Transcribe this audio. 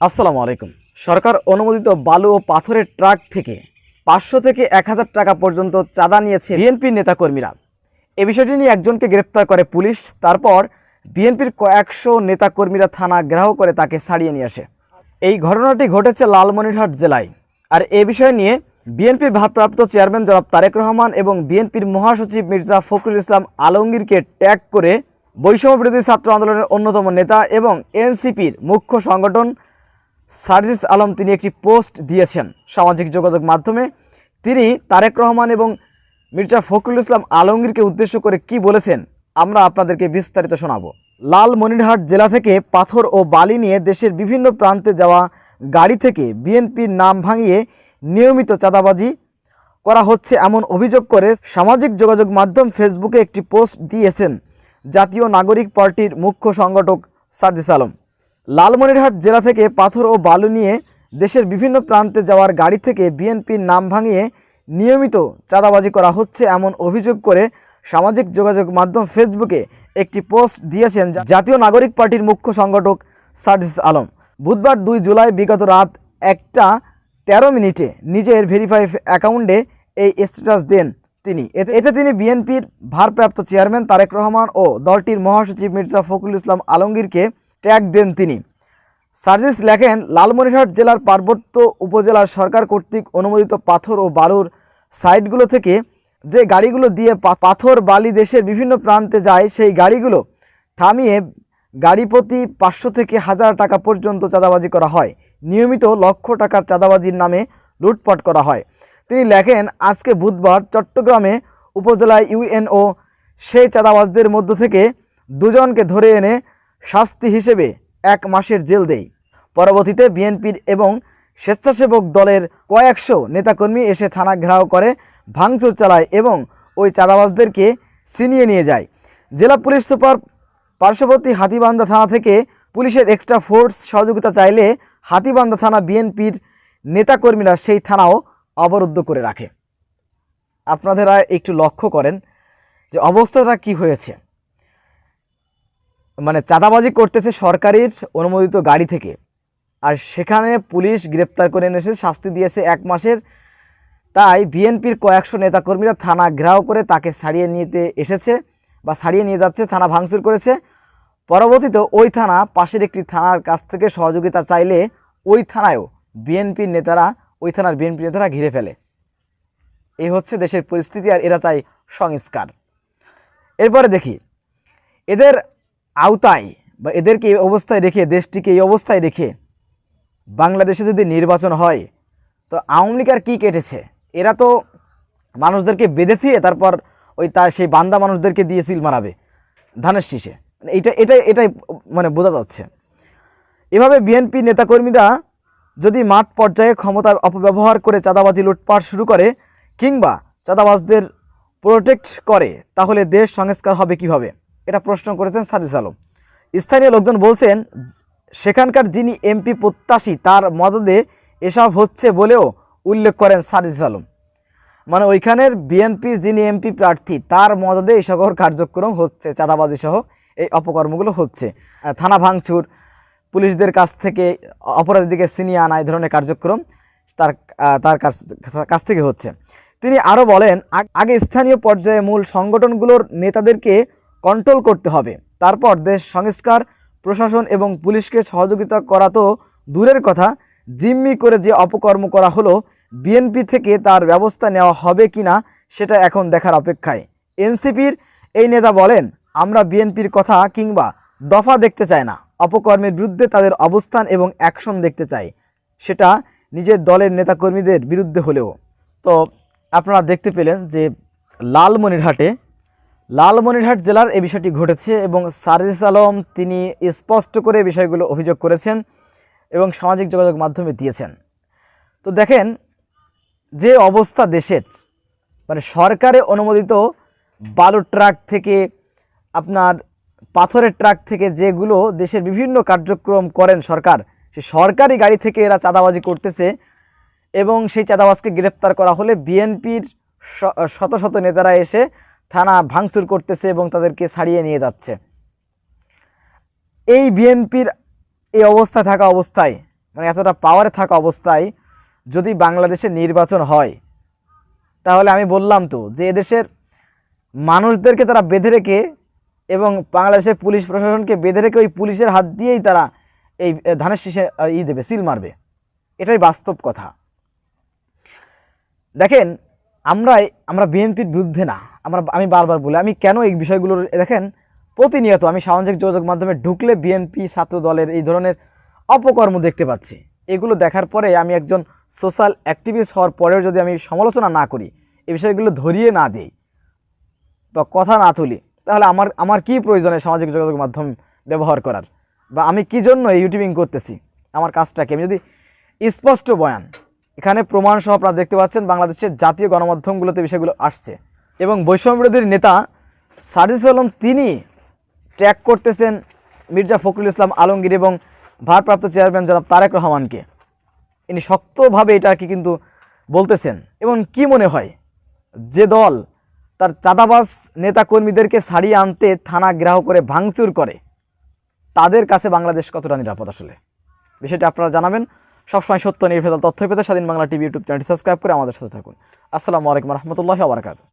আসসালামু আলাইকুম। সরকার অনুমোদিত বালু ও পাথরের ট্রাক থেকে পাঁচশো থেকে এক হাজার টাকা পর্যন্ত চাঁদা নিয়েছে বিএনপির নেতাকর্মীরা। এ বিষয়টি নিয়ে একজনকে গ্রেপ্তার করে পুলিশ, তারপর বিএনপির কয়েকশো নেতাকর্মীরা থানা গ্রাহ করে তাকে ছাড়িয়ে নিয়ে আসে। এই ঘটনাটি ঘটেছে লালমনিরহাট জেলায়। আর এ বিষয় নিয়ে বিএনপির ভারপ্রাপ্ত চেয়ারম্যান জনাব তারেক রহমান এবং বিএনপির মহাসচিব মির্জা ফখরুল ইসলাম আলমগীরকে ট্যাগ করে বৈষম্য বিরোধী ছাত্র আন্দোলনের অন্যতম নেতা এবং এনসিপির মুখ্য সংগঠন সার্জিস আলম তিনি একটি পোস্ট দিয়েছেন সামাজিক যোগাযোগ মাধ্যমে। তিনি তারেক রহমান এবং মির্জা ফখরুল ইসলাম আলমগীরকে উদ্দেশ্য করে কি বলেছেন, আমরা আপনাদেরকে বিস্তারিত শোনাবো। লালমনিরহাট জেলা থেকে পাথর ও বালি নিয়ে দেশের বিভিন্ন প্রান্তে যাওয়া গাড়ি থেকে বিএনপির নাম ভাঙিয়ে নিয়মিত চাঁদাবাজি করা হচ্ছে এমন অভিযোগ করে সামাজিক যোগাযোগ মাধ্যম ফেসবুকে একটি পোস্ট দিয়েছেন জাতীয় নাগরিক পার্টির মুখ্য সংগঠক সার্জিস আলম। লালমনিরহাট জেলা থেকে পাথর ও বালু নিয়ে দেশের বিভিন্ন প্রান্তে যাওয়ার গাড়ি থেকে বিএনপির নাম ভাঙিয়ে নিয়মিত চাঁদাবাজি করা হচ্ছে এমন অভিযোগ করে সামাজিক যোগাযোগ মাধ্যম ফেসবুকে একটি পোস্ট দিয়েছেন জাতীয় নাগরিক পার্টির মুখ্য সংগঠক সার্জিস আলম। বুধবার দুই জুলাই বিগত রাত একটা তেরো মিনিটে নিজের ভেরিফাই অ্যাকাউন্টে এই স্ট্যাটাস দেন তিনি। এতে তিনি বিএনপির ভারপ্রাপ্ত চেয়ারম্যান তারেক রহমান ও দলটির মহাসচিব মির্জা ফখরুল ইসলাম আলমগীরকে ট্যাগ দেন তিনি। সার্জিস লেখেন, লালমনিরহাট জেলার পার্বত্য উপজেলার সরকার কর্তৃক অনুমোদিত পাথর ও বালুর সাইটগুলো থেকে যে গাড়িগুলো দিয়ে পাথর বালি দেশের বিভিন্ন প্রান্তে যায়, সেই গাড়িগুলো থামিয়ে গাড়ি প্রতি পাঁচশো থেকে হাজার টাকা পর্যন্ত চাঁদাবাজি করা হয়। নিয়মিত লক্ষ টাকার চাঁদাবাজির নামে লুটপাট করা হয়। তিনি লেখেন, আজকে বুধবার চট্টগ্রামে উপজেলায় ইউএনও সেই চাঁদাবাজদের মধ্য থেকে দুজনকে ধরে এনে শাস্তি হিসেবে এক মাসের জেল দেয় পরবর্তীতে বিএনপির এবং স্বেচ্ছাসেবক দলের কয়েকশো নেতাকর্মী এসে থানা ঘেরাও করে, ভাঙচুর চালায় এবং ওই চাঁদাবাজদেরকে ছিনিয়ে নিয়ে যায়। জেলা পুলিশ সুপার পার্শ্ববর্তী হাতিবান্ধা থানা থেকে পুলিশের এক্সট্রা ফোর্স সহযোগিতা চাইলে হাতিবান্ধা থানা বিএনপির নেতাকর্মীরা সেই থানাও অবরুদ্ধ করে রাখে। আপনারা একটু লক্ষ্য করেন যে অবস্থাটা কি হয়েছে। মানে চাঁদাবাজি করতেছে সরকারের অনুমোদিত গাড়ি থেকে। আর সেখানে পুলিশ গ্রেপ্তার করে এনেছে শাস্তি দিয়েছে এক মাসের। তাই বিএনপির কয়েকশো নেতাকর্মীরা থানা ঘেরাও করে তাকে ছাড়িয়ে নিতে এসেছে বা ছাড়িয়ে নিয়ে যাচ্ছে, থানা ভাঙচুর করেছে। পরবর্তীতে ওই থানা পাশের একটি থানার কাছ থেকে সহযোগিতা চাইলে ওই থানায়ও বিএনপির নেতারা, ওই থানার বিএনপি নেতারা ঘিরে ফেলে। এই হচ্ছে দেশের পরিস্থিতি আর এরা তাই সংস্কার। এরপরে দেখি, এদের আওতায় বা এদেরকে এই অবস্থায় রেখে, দেশটিকে এই অবস্থায় রেখে বাংলাদেশে যদি নির্বাচন হয়, তো আওয়ামী লীগ আর কী কেটেছে? এরা তো মানুষদেরকে বেঁধে থুয়ে তারপর ওই তার সেই বান্দা মানুষদেরকে দিয়ে সিল মারাবে ধানের শীষে। মানে এইটা, এটাই এটাই মানে বোঝা যাচ্ছে। এভাবে বিএনপি নেতাকর্মীরা যদি মাঠ পর্যায়ে ক্ষমতার অপব্যবহার করে চাঁদাবাজি, লুটপাট শুরু করে কিংবা চাঁদাবাজদের প্রোটেক্ট করে, তাহলে দেশ সংস্কার হবে কীভাবে? এটা প্রশ্ন করেছেন সাজিস আলম। স্থানীয় লোকজন বলছেন, সেখানকার যিনি এমপি প্রত্যাশী, তার মদদে এসব হচ্ছে বলেও উল্লেখ করেন সাজিস আলম। মানে ওইখানের বিএনপির যিনি এমপি প্রার্থী, তার মদদে এই সকল কার্যক্রম হচ্ছে চাঁদাবাজি সহ এই অপকর্মগুলো হচ্ছে। থানা ভাঙচুর, পুলিশদের কাছ থেকে অপরাধীদেরকে ছিনিয়ে আনা এই ধরনের কার্যক্রম তার তার কাছ থেকে হচ্ছে। তিনি আরও বলেন আগে স্থানীয় পর্যায়ে মূল সংগঠনগুলোর নেতাদেরকে কন্ট্রোল করতে হবে। তারপর দেশ সংস্কার, প্রশাসন এবং পুলিশকে সহযোগিতা করা তো দূরের কথা। জিম্মি করে যে অপকর্ম করা হলো বিএনপি থেকে তার ব্যবস্থা নেওয়া হবে কিনা সেটা এখন দেখার অপেক্ষায়। এনসিপির এই নেতা বলেন, আমরা বিএনপির কথা কিংবা দফা দেখতে চাই না। অপকর্মের বিরুদ্ধে তাদের অবস্থান এবং অ্যাকশন দেখতে চাই। সেটা নিজের দলের নেতাকর্মীদের বিরুদ্ধে হলেও। তো আপনারা দেখতে পেলেন যে লালমনিরহাটে লালমনিরহাট জেলার এই বিষয়টি ঘটেছে এবং সার্জিস আলম তিনি স্পষ্ট করে বিষয়গুলো অভিযোগ করেছেন এবং সামাজিক যোগাযোগ মাধ্যমে দিয়েছেন। তো দেখেন, যে অবস্থা দেশের মানে সরকারে অনুমোদিত বালুর ট্রাক থেকে আপনার পাথরের ট্রাক থেকে যেগুলো দেশের বিভিন্ন কার্যক্রম করেন সরকার, সে সরকারি গাড়ি থেকে এরা চাঁদাবাজি করতেছে এবং সেই চাঁদাবাজকে গ্রেপ্তার করা হলে বিএনপির শত শত নেতারা এসে থানা ভাঙচুর করতেছে এবং তাদেরকে ছাড়িয়ে নিয়ে যাচ্ছে। এই বিএনপির এই অবস্থা থাকা অবস্থায় মানে এতটা পাওয়ারে থাকা অবস্থায় যদি বাংলাদেশে নির্বাচন হয়, তাহলে আমি বললাম তো যে এদেশের মানুষদেরকে তারা বেঁধে রেখে এবং বাংলাদেশের পুলিশ প্রশাসনকে বেঁধে রেখে ওই পুলিশের হাত দিয়েই তারা এই ধানের শীষে ই দেবে, সিল মারবে। এটাই বাস্তব কথা। দেখেন আমরা আমরা বিএনপির বিরুদ্ধে না। আমরা আমি বারবার বলি, আমি কেন এই বিষয়গুলোর, দেখেন, প্রতিনিয়ত আমি সামাজিক যোগাযোগ মাধ্যমে ঢুকলে বিএনপি ছাত্র দলের এই ধরনের অপকর্ম দেখতে পাচ্ছি। এগুলো দেখার পরে আমি একজন সোশ্যাল অ্যাক্টিভিস্ট হওয়ার পরেও যদি আমি সমালোচনা না করি, এই বিষয়গুলো ধরিয়ে না দিই বা কথা না তুলি, তাহলে আমার আমার কি প্রয়োজনে সামাজিক যোগাযোগ মাধ্যম ব্যবহার করার? বা আমি কি জন্য ইউটিউবিং করতেছি? আমার কাজটাকে আমি যদি স্পষ্ট বয়ান, এখানে প্রমাণ সহ আপনারা দেখতে পাচ্ছেন বাংলাদেশের জাতীয় গণমাধ্যমগুলোতে বিষয়গুলো আসছে। এবং বৈষম্য বিরোধীর নেতা সারিস আলম তিনি ট্র্যাক করতেছেন মির্জা ফখরুল ইসলাম আলমগীর এবং ভারপ্রাপ্ত চেয়ারম্যান জনাব তারেক রহমানকে। ইনি শক্তভাবে এটাকে কিন্তু বলতেছেন। এবং কি মনে হয়? যে দল তার চাঁদাবাজ নেতাকর্মীদেরকে ছাড়িয়ে আনতে থানা গ্রাহ করে ভাঙচুর করে, তাদের কাছে বাংলাদেশ কতটা নিরাপদ আসলে? বিষয়টি আপনারা জানাবেন। সবসময় সত্য নির্ভেজাল তথ্য পেতে স্বাধীন বাংলা টিভি ইউটিউব চ্যানেলটি সাবস্ক্রাইব করে আমাদের সাথে থাকুন। আসসালামু আলাইকুম রহমতুল্লাহ আবরকাত